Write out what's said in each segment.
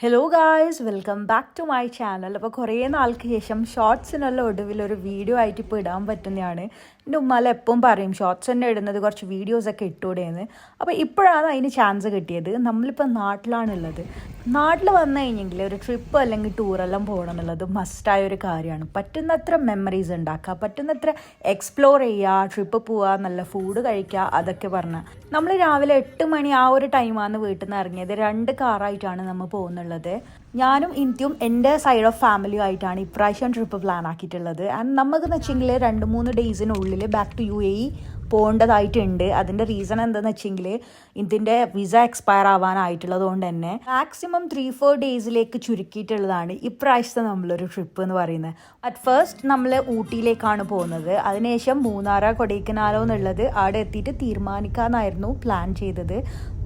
Hello guys welcome back to my channel അപ്പോൾ കുറേ നാൾക്ക് ശേഷം ഷോർട്സിനുള്ള ഒടുവിൽ ഒരു വീഡിയോ ആയിട്ട് ഇപ്പോൾ ഇടാൻ പറ്റുന്നതാണ്. എന്റെ ഉമ്മാല എപ്പം പറയും ഷോർട്സ് തന്നെ ഇടുന്നത് കുറച്ച് വീഡിയോസൊക്കെ ഇട്ടൂടെയെന്ന് അപ്പോൾ ഇപ്പോഴാണ് അതിന് ചാൻസ് കിട്ടിയത്. നമ്മളിപ്പോൾ നാട്ടിലാണുള്ളത്. നാട്ടിൽ വന്നു കഴിഞ്ഞെങ്കിൽ ഒരു ട്രിപ്പ് അല്ലെങ്കിൽ ടൂറെല്ലാം പോകണം എന്നുള്ളത് മസ്റ്റായ ഒരു കാര്യമാണ്. പറ്റുന്നത്ര മെമ്മറീസ് ഉണ്ടാക്കുക പറ്റുന്നത്ര എക്സ്പ്ലോർ ചെയ്യുക ട്രിപ്പ് പോവുക നല്ല ഫുഡ് കഴിക്കുക അതൊക്കെ പറഞ്ഞാൽ നമ്മൾ രാവിലെ എട്ട് മണി ആ ഒരു ടൈമാണ് വീട്ടിൽ നിന്ന് ഇറങ്ങിയത്. രണ്ട് കാറായിട്ടാണ് നമ്മൾ പോകുന്നുള്ളത്. ഞാനും ഇന്ത്യയും എന്റെ സൈഡ് ഓഫ് ഫാമിലിയും ആയിട്ടാണ് ഇപ്രാവശ്യം ട്രിപ്പ് പ്ലാൻ ആക്കിയിട്ടുള്ളത്. ആൻഡ് നമുക്കെന്ന് വെച്ചെങ്കിൽ രണ്ട് മൂന്ന് ഡേയ്സിനുള്ളിൽ ബാക്ക് ടു യു എ പോകേണ്ടതായിട്ടുണ്ട്. അതിന്റെ റീസൺ എന്താണെന്ന് വെച്ചെങ്കിൽ ഇതിന്റെ വിസ എക്സ്പയർ ആവാനായിട്ടുള്ളത് കൊണ്ട് തന്നെ മാക്സിമം ത്രീ ഫോർ ഡേയ്സിലേക്ക് ചുരുക്കിയിട്ടുള്ളതാണ് ഇപ്രാവശ്യത്തെ നമ്മളൊരു ട്രിപ്പ് എന്ന് പറയുന്നത്. അറ്റ് ഫസ്റ്റ് നമ്മൾ ഊട്ടിയിലേക്കാണ് പോകുന്നത്. അതിനുശേഷം മൂന്നാറോ കൊടൈക്കനാലോ എന്നുള്ളത് അവിടെ എത്തിയിട്ട് തീരുമാനിക്കാമെന്നായിരുന്നു പ്ലാൻ ചെയ്തത്.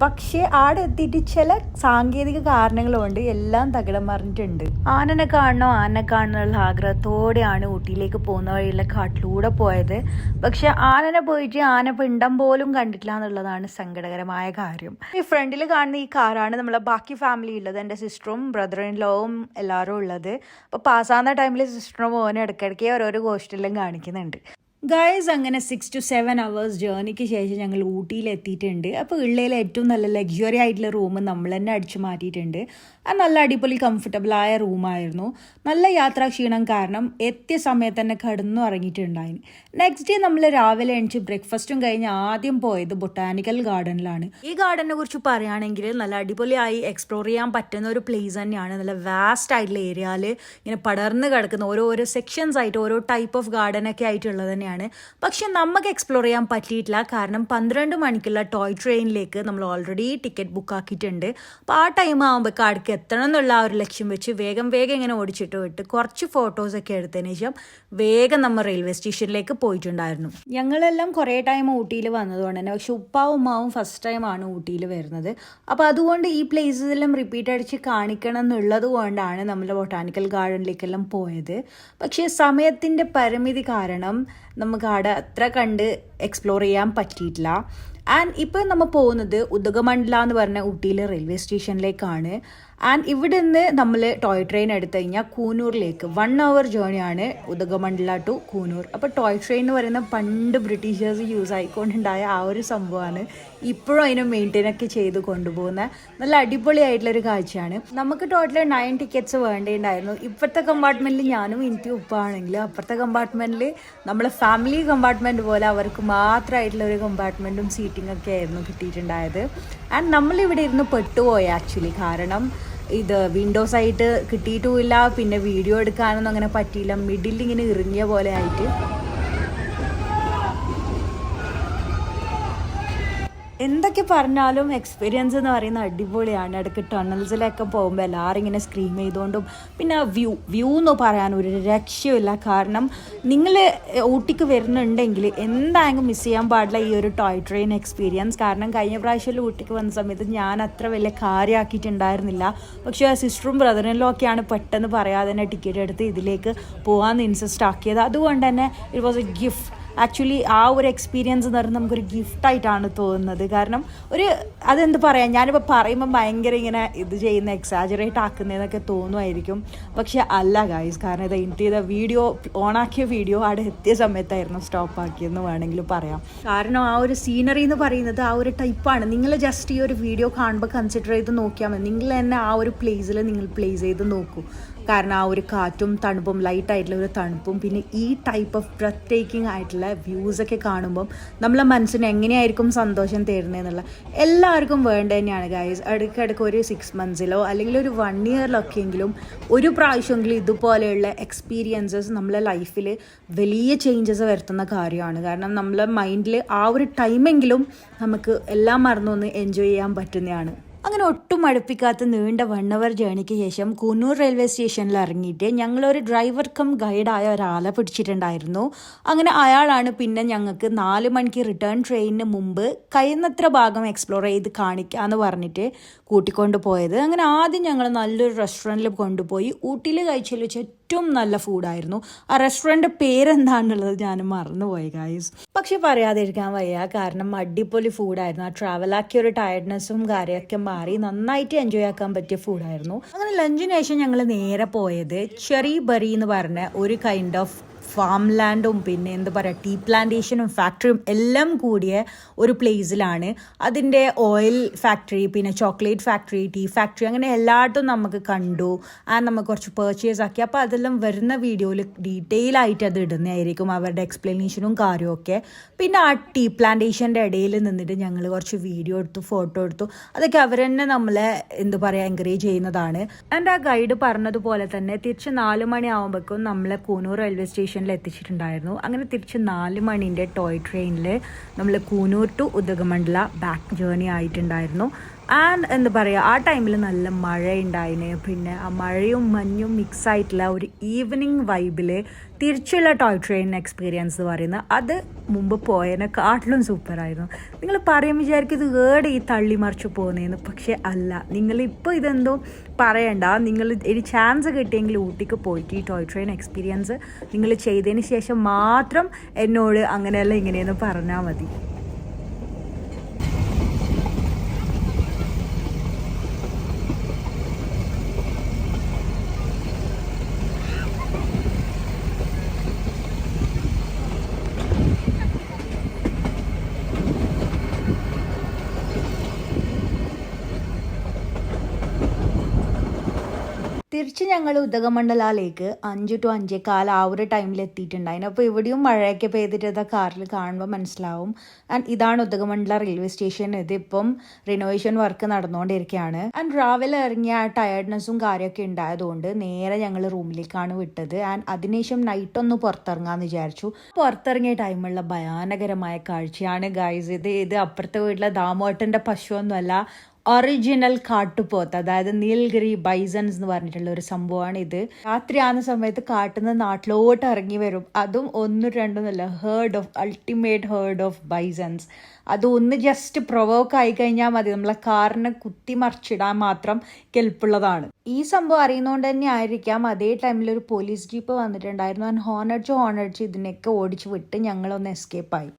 പക്ഷേ അവിടെ എത്തിയിട്ട് ചില സാങ്കേതിക കാരണങ്ങൾ കൊണ്ട് എല്ലാം തകിടം മറിഞ്ഞിട്ടുണ്ട്. ആനനെ കാണണോ? ആനനെ കാണണമെന്നുള്ള ആഗ്രഹത്തോടെയാണ് ഊട്ടിയിലേക്ക് പോകുന്ന വഴിയുള്ള കാട്ടിലൂടെ പോയത്. പക്ഷെ ആനനെ പോയിട്ട് ആന പിണ്ടം പോലും കണ്ടിട്ടില്ല എന്നുള്ളതാണ് സങ്കടകരമായ കാര്യം. ഈ ഫ്രണ്ടിൽ കാണുന്ന ഈ കാറാണ് നമ്മളെ ബാക്കി ഫാമിലി ഉള്ളത്. എന്റെ സിസ്റ്ററും ബ്രദർ ഇൻ ലോവും എല്ലാവരും ഉള്ളത് അപ്പോൾ പാസ്സാകുന്ന ടൈമിൽ സിസ്റ്ററും മോനും ഇടയ്ക്കിടയ്ക്ക് ഓരോരോ ഹോസ്റ്റലിലും കാണിക്കുന്നുണ്ട്. ഗൈസ് അങ്ങനെ സിക്സ് ടു സെവൻ അവേഴ്സ് ജേർണിക്ക് ശേഷം ഞങ്ങൾ ഊട്ടിയിൽ എത്തിയിട്ടുണ്ട് അപ്പോൾ ഉള്ളതിലെ ഏറ്റവും നല്ല ലക്ഷ്വറി ആയിട്ടുള്ള റൂം നമ്മൾ തന്നെ അടിച്ചു മാറ്റിയിട്ടുണ്ട്. അത് നല്ല അടിപൊളി കംഫർട്ടബിളായ റൂമായിരുന്നു നല്ല യാത്രാ ക്ഷീണം കാരണം എത്തിയ സമയത്ത് തന്നെ കടന്നു ഇറങ്ങിയിട്ടുണ്ടായി. നെക്സ്റ്റ് ഡേ നമ്മൾ രാവിലെ എണിച്ച് ബ്രേക്ക്ഫാസ്റ്റും കഴിഞ്ഞ് ആദ്യം പോയത് ബൊട്ടാനിക്കൽ ഗാർഡനിലാണ് ഈ ഗാർഡനെ കുറിച്ച് പറയുകയാണെങ്കിൽ നല്ല അടിപൊളിയായി എക്സ്പ്ലോർ ചെയ്യാൻ പറ്റുന്ന ഒരു പ്ലേസ് തന്നെയാണ്. നല്ല വാസ്റ്റ് ആയിട്ടുള്ള ഏരിയയിൽ ഇങ്ങനെ പടർന്ന് കിടക്കുന്ന ഓരോ ഓരോ സെക്ഷൻസ് ആയിട്ട് ഓരോ ടൈപ്പ് ഓഫ് ഗാർഡനൊക്കെ ആയിട്ടുള്ളത് തന്നെയാണ്. പക്ഷെ നമുക്ക് എക്സ്പ്ലോർ ചെയ്യാൻ പറ്റിയിട്ടില്ല. കാരണം പന്ത്രണ്ട് മണിക്കുള്ള ടോയ് ട്രെയിനിലേക്ക് നമ്മൾ ഓൾറെഡി ടിക്കറ്റ് ബുക്ക് ആക്കിയിട്ടുണ്ട്. അപ്പോൾ ആ ടൈം ആകുമ്പോൾ അടുക്ക് എത്തണം എന്നുള്ള ആ ഒരു ലക്ഷ്യം വെച്ച് വേഗം വേഗം ഇങ്ങനെ ഓടിച്ചിട്ട് വിട്ട് കുറച്ച് ഫോട്ടോസൊക്കെ എടുത്തതിന് ശേഷം വേഗം നമ്മൾ റെയിൽവേ സ്റ്റേഷനിലേക്ക് പോയിട്ടുണ്ടായിരുന്നു. ഞങ്ങളെല്ലാം കുറേ ടൈം ഊട്ടിയിൽ വന്നതുകൊണ്ട് തന്നെ. പക്ഷെ ഉപ്പാവും ഉമ്മാവും ഫസ്റ്റ് ടൈമാണ് ഊട്ടിയിൽ വരുന്നത്. അപ്പോൾ അതുകൊണ്ട് ഈ പ്ലേസസെല്ലാം റിപ്പീറ്റ് അടിച്ച് കാണിക്കണം എന്നുള്ളത് കൊണ്ടാണ് നമ്മൾ ബൊട്ടാനിക്കൽ ഗാർഡനിലേക്കെല്ലാം പോയത്. പക്ഷേ സമയത്തിന്റെ പരിമിതി കാരണം നമുക്ക് അവിടെ അത്ര കണ്ട് എക്സ്പ്ലോർ ചെയ്യാൻ പറ്റിയിട്ടില്ല. ആൻഡ് ഇപ്പോൾ നമ്മൾ പോകുന്നത് ഉദകമണ്ഡല എന്ന് പറഞ്ഞ ഊട്ടിയിലെ റെയിൽവേ സ്റ്റേഷനിലേക്കാണ് ആൻഡ് ഇവിടെ നിന്ന് നമ്മൾ ടോയ് ട്രെയിൻ എടുത്തു കഴിഞ്ഞാൽ കൂനൂറിലേക്ക് വൺ അവർ ജേണിയാണ് ഉദകമണ്ഡല ടു കൂനൂർ. അപ്പോൾ ടോയ് ട്രെയിൻ എന്ന് പറയുന്ന പണ്ട് ബ്രിട്ടീഷേഴ്സ് യൂസ് ആയിക്കൊണ്ടുണ്ടായ ആ ഒരു സംഭവമാണ് ഇപ്പോഴും അതിനെ മെയിന്റെയിൻ ഒക്കെ ചെയ്ത് കൊണ്ടുപോകുന്ന നല്ല അടിപൊളിയായിട്ടുള്ളൊരു കാഴ്ചയാണ്. നമുക്ക് ടോട്ടൽ നയൻ ടിക്കറ്റ്സ് വേണ്ടിയിട്ടുണ്ടായിരുന്നു ഇപ്പോഴത്തെ കമ്പാർട്ട്മെന്റിൽ ഞാനും എനിക്ക് ഉപ്പാണെങ്കിൽ അപ്പുറത്തെ കമ്പാർട്ട്മെന്റിൽ നമ്മളെ ഫാമിലി കമ്പാർട്ട്മെന്റ് പോലെ അവർക്ക് മാത്രമായിട്ടുള്ള ഒരു കമ്പാർട്ട്മെന്റും സീറ്റിംഗ് ഒക്കെ ആയിരുന്നു കിട്ടിയിട്ടുണ്ടായത്. ആൻഡ് നമ്മളിവിടെ ഇരുന്ന് പെട്ടുപോയി ആക്ച്വലി കാരണം ഇത് വിൻഡോസ് ആയിട്ട് കിട്ടിയിട്ടുമില്ല. പിന്നെ വീഡിയോ എടുക്കാനൊന്നും അങ്ങനെ പറ്റിയില്ല. മിഡിൽ ഇങ്ങനെ ഇറങ്ങിയ പോലെ ആയിട്ട്. എന്തൊക്കെ പറഞ്ഞാലും എക്സ്പീരിയൻസ് എന്ന് പറയുന്ന അടിപൊളിയാണ്. ഇടയ്ക്ക് ടണൽസിലൊക്കെ പോകുമ്പോൾ എല്ലാവരും ഇങ്ങനെ സ്ക്രീം ചെയ്തുകൊണ്ടും പിന്നെ വ്യൂ വ്യൂ എന്ന് പറയാൻ ഒരു രക്ഷയുമില്ല. കാരണം നിങ്ങൾ ഊട്ടിക്ക് വരുന്നുണ്ടെങ്കിൽ എന്തായാലും മിസ് ചെയ്യാൻ പാടില്ല ഈ ഒരു ടോയ് ട്രെയിൻ എക്സ്പീരിയൻസ് കാരണം കഴിഞ്ഞ പ്രാവശ്യം ഊട്ടിക്ക് വന്ന സമയത്ത് ഞാൻ അത്ര വലിയ കാര്യമാക്കിയിട്ടുണ്ടായിരുന്നില്ല പക്ഷേ ആ സിസ്റ്ററും ബ്രദറിനും ഒക്കെയാണ് പെട്ടെന്ന് പറയാതെ തന്നെ ടിക്കറ്റ് എടുത്ത് ഇതിലേക്ക് പോകാമെന്ന് ഇൻസിസ്റ്റ് ആക്കിയത്. അതുകൊണ്ട് തന്നെ it was a gift actually ആ ഒരു എക്സ്പീരിയൻസ് എന്ന് പറയുന്നത് നമുക്കൊരു ഗിഫ്റ്റായിട്ടാണ് തോന്നുന്നത്. കാരണം ഒരു അതെന്ത് പറയാം ഞാനിപ്പോൾ പറയുമ്പോൾ ഭയങ്കര ഇങ്ങനെ ഇത് ചെയ്യുന്ന എക്സാജറേറ്റ് ആക്കുന്നതെന്നൊക്കെ തോന്നുമായിരിക്കും പക്ഷെ അല്ല ഗായ്സ് കാരണം ഇത് എനിക്ക് ചെയ്ത വീഡിയോ ഓണാക്കിയ വീഡിയോ അവിടെ എത്തിയ സമയത്തായിരുന്നു സ്റ്റോപ്പ് ആക്കിയെന്ന് വേണമെങ്കിൽ പറയാം. കാരണം ആ ഒരു സീനറി എന്ന് പറയുന്നത് ആ ഒരു ടൈപ്പാണ് നിങ്ങൾ ജസ്റ്റ് ഈ ഒരു വീഡിയോ കാണുമ്പോൾ കൺസിഡർ ചെയ്ത് നോക്കിയാൽ മതി. നിങ്ങൾ തന്നെ ആ ഒരു പ്ലേസിൽ നിങ്ങൾ പ്ലേസ് ചെയ്ത് നോക്കൂ. കാരണം ആ ഒരു കാറ്റും തണുപ്പും ലൈറ്റ് ആയിട്ടുള്ള ഒരു തണുപ്പും പിന്നെ ഈ ടൈപ്പ് ഓഫ് ബ്രത്ത് ടേക്കിംഗ് ആയിട്ടുള്ള വ്യൂസൊക്കെ കാണുമ്പം നമ്മളെ മനസ്സിന് എങ്ങനെയായിരിക്കും സന്തോഷം തരുന്നതെന്നുള്ള എല്ലാവർക്കും വേണ്ട തന്നെയാണ് ഗൈസ് ഇടയ്ക്കിടയ്ക്ക് ഒരു സിക്സ് മന്ത്സിലോ അല്ലെങ്കിൽ ഒരു വൺ ഇയറിലൊക്കെയെങ്കിലും ഒരു പ്രാവശ്യമെങ്കിലും ഇതുപോലെയുള്ള എക്സ്പീരിയൻസസ് നമ്മളെ ലൈഫിൽ വലിയ ചേഞ്ചസ് വരുത്തുന്ന കാര്യമാണ്. കാരണം നമ്മളെ മൈൻഡിൽ ആ ഒരു ടൈമെങ്കിലും നമുക്ക് എല്ലാം മറന്നൊന്ന് എൻജോയ് ചെയ്യാൻ പറ്റുന്നതാണ്. അങ്ങനെ ഒട്ടും അടുപ്പിക്കാത്ത നീണ്ട വൺ അവർ ജേണിക്ക് ശേഷം കൂന്നൂർ റെയിൽവേ സ്റ്റേഷനിൽ ഇറങ്ങിയിട്ട് ഞങ്ങളൊരു ഡ്രൈവർ കം ഗൈഡായ ഒരാളെ പിടിച്ചിട്ടുണ്ടായിരുന്നു. അങ്ങനെ അയാളാണ് പിന്നെ ഞങ്ങൾക്ക് നാല് മണിക്ക് റിട്ടേൺ ട്രെയിനിന് മുമ്പ് കഴിയുന്നത്ര ഭാഗം എക്സ്പ്ലോർ ചെയ്ത് കാണിക്കാമെന്ന് പറഞ്ഞിട്ട് കൂട്ടിക്കൊണ്ട് പോയത് അങ്ങനെ ആദ്യം ഞങ്ങൾ നല്ലൊരു റെസ്റ്റോറന്റിൽ കൊണ്ടുപോയി. ഊട്ടിയിൽ കഴിച്ചതിൽ വെച്ച് ഏറ്റവും നല്ല ഫുഡായിരുന്നു ആ റെസ്റ്റോറന്റ് പേരെന്താണെന്നുള്ളത് ഞാൻ മറന്നുപോയി ഗായ്സ് പക്ഷെ പറയാതിരിക്കാൻ വയ്യ. കാരണം അടിപൊളി ഫുഡായിരുന്നു ആ ട്രാവലാക്കിയ ഒരു ടയർഡ്നെസ്സും കാര്യമൊക്കെ മാറി നന്നായിട്ട് എൻജോയ് ആക്കാൻ പറ്റിയ ഫുഡായിരുന്നു അങ്ങനെ ലഞ്ചിന് ശേഷം ഞങ്ങൾ നേരെ പോയത് ചെറി ബറി എന്ന് പറഞ്ഞ ഒരു കൈൻഡ് ഓഫ് ഫാം ലാൻഡും പിന്നെ എന്താ പറയുക ടീ പ്ലാന്റേഷനും ഫാക്ടറിയും എല്ലാം കൂടിയ ഒരു പ്ലേസിലാണ് അതിന്റെ ഓയിൽ ഫാക്ടറി പിന്നെ ചോക്ലേറ്റ് ഫാക്ടറി ടീ ഫാക്ടറി അങ്ങനെ എല്ലായിടത്തും നമുക്ക് കണ്ടു. ആ നമുക്ക് കുറച്ച് പേർച്ചേസ് ആക്കി. അപ്പോൾ അതെല്ലാം വരുന്ന വീഡിയോയിൽ ഡീറ്റെയിൽ ആയിട്ട് അത് ഇടുന്നതായിരിക്കും അവരുടെ എക്സ്പ്ലനേഷനും കാര്യമൊക്കെ പിന്നെ ആ ടീ പ്ലാന്റേഷന്റെ ഇടയിൽ നിന്നിട്ട് ഞങ്ങൾ കുറച്ച് വീഡിയോ എടുത്തു ഫോട്ടോ എടുത്തു. അതൊക്കെ അവർ തന്നെ നമ്മളെ എന്ത് പറയുക എൻകറേജ് ചെയ്യുന്നതാണ്. ആൻഡ് ആ ഗൈഡ് പറഞ്ഞതുപോലെ തന്നെ തിരിച്ച് നാല് മണി ആകുമ്പോഴേക്കും നമ്മളെ കൂനൂർ റെയിൽവേ സ്റ്റേഷനിൽ എത്തിച്ചിട്ടുണ്ടായിരുന്നു അങ്ങനെ തിരിച്ച് നാല് മണിന്റെ ടോയ് ട്രെയിനിൽ നമ്മൾ Coonoor to Udhagamandala back journey ആയിട്ടുണ്ടായിരുന്നു. ആൻഡ് എന്താ പറയുക ആ ടൈമിൽ നല്ല മഴ ഉണ്ടായിന് പിന്നെ ആ മഴയും മഞ്ഞും മിക്സ് ആയിട്ടുള്ള ഒരു ഈവനിങ് വൈബിൽ തിരിച്ചുള്ള ടോയ് ട്രെയിൻ എക്സ്പീരിയൻസ് എന്ന് പറയുന്നത് അത് മുമ്പ് പോയതിനെക്കാട്ടിലും സൂപ്പറായിരുന്നു നിങ്ങൾ പറയും വിചാരിക്കും ഇത് ഏടെ ഈ തള്ളി മറിച്ച് പോകുന്നതെന്ന് പക്ഷേ അല്ല നിങ്ങളിപ്പോൾ ഇതെന്തോ പറയണ്ട. നിങ്ങൾ ഒരു ചാൻസ് കിട്ടിയെങ്കിൽ ഊട്ടിക്ക് പോയിട്ട് ഈ ടോയ് ട്രെയിൻ എക്സ്പീരിയൻസ് നിങ്ങൾ ചെയ്തതിന് ശേഷം മാത്രം എന്നോട് അങ്ങനെയല്ല ഇങ്ങനെയെന്ന് പറഞ്ഞാൽ മതി. തിരിച്ച് ഞങ്ങൾ ഉദകമണ്ഡലാലേക്ക് അഞ്ച് ടു കാല ആ ഒരു ടൈമിൽ എത്തിയിട്ടുണ്ടായിരുന്നു അപ്പോൾ ഇവിടെയും മഴയൊക്കെ പെയ്തിട്ട് കാറിൽ കാണുമ്പോൾ മനസ്സിലാവും. ആൻഡ് ഇതാണ് ഉദകമണ്ഡല റെയിൽവേ സ്റ്റേഷൻ ഇതിപ്പം റിനോവേഷൻ വർക്ക് നടന്നുകൊണ്ടിരിക്കുകയാണ് ആൻഡ് രാവിലെ ഇറങ്ങിയ ആ ടയർഡ്നെസ്സും കാര്യമൊക്കെ ഉണ്ടായതുകൊണ്ട് നേരെ ഞങ്ങൾ റൂമിലേക്കാണ് വിട്ടത്. ആൻഡ് അതിനുശേഷം നൈറ്റ് ഒന്ന് പുറത്തിറങ്ങാമെന്ന് വിചാരിച്ചു. പുറത്തിറങ്ങിയ ടൈമുള്ള ഭയാനകരമായ കാഴ്ചയാണ് ഗൈസ് ഇത് ഇത് അപ്പുറത്തെ വീട്ടിലെ ദാമോട്ടന്റെ പശുവൊന്നുമല്ല ഒറിജിനൽ കാട്ടുപോത്ത് അതായത് നീൽഗിരി ബൈസൺസ് എന്ന് പറഞ്ഞിട്ടുള്ള ഒരു സംഭവമാണ് ഇത്. രാത്രിയാകുന്ന സമയത്ത് കാട്ടുന്ന നാട്ടിലോട്ട് ഇറങ്ങി വരും. അതും ഒന്നും അല്ല heard of ultimate heard of bisons. അത് ഒന്ന് ജസ്റ്റ് പ്രൊവോക്ക് ആയി കഴിഞ്ഞാൽ മതി. നമ്മളെ കാറിനെ കുത്തി മറിച്ചിടാൻ മാത്രം കെൽപ്പുള്ളതാണ്. ഈ സംഭവം അറിയുന്നതുകൊണ്ട് തന്നെ ആയിരിക്കാം അതേ ടൈമിൽ ഒരു പോലീസ് ജീപ്പ് വന്നിട്ടുണ്ടായിരുന്നു. ആൻഡ് ഹോണടിച്ച് ഹോണടിച്ച് ഇതിനൊക്കെ ഓടിച്ചു വിട്ട് ഞങ്ങളൊന്ന് എസ്കേപ്പ് ആയി.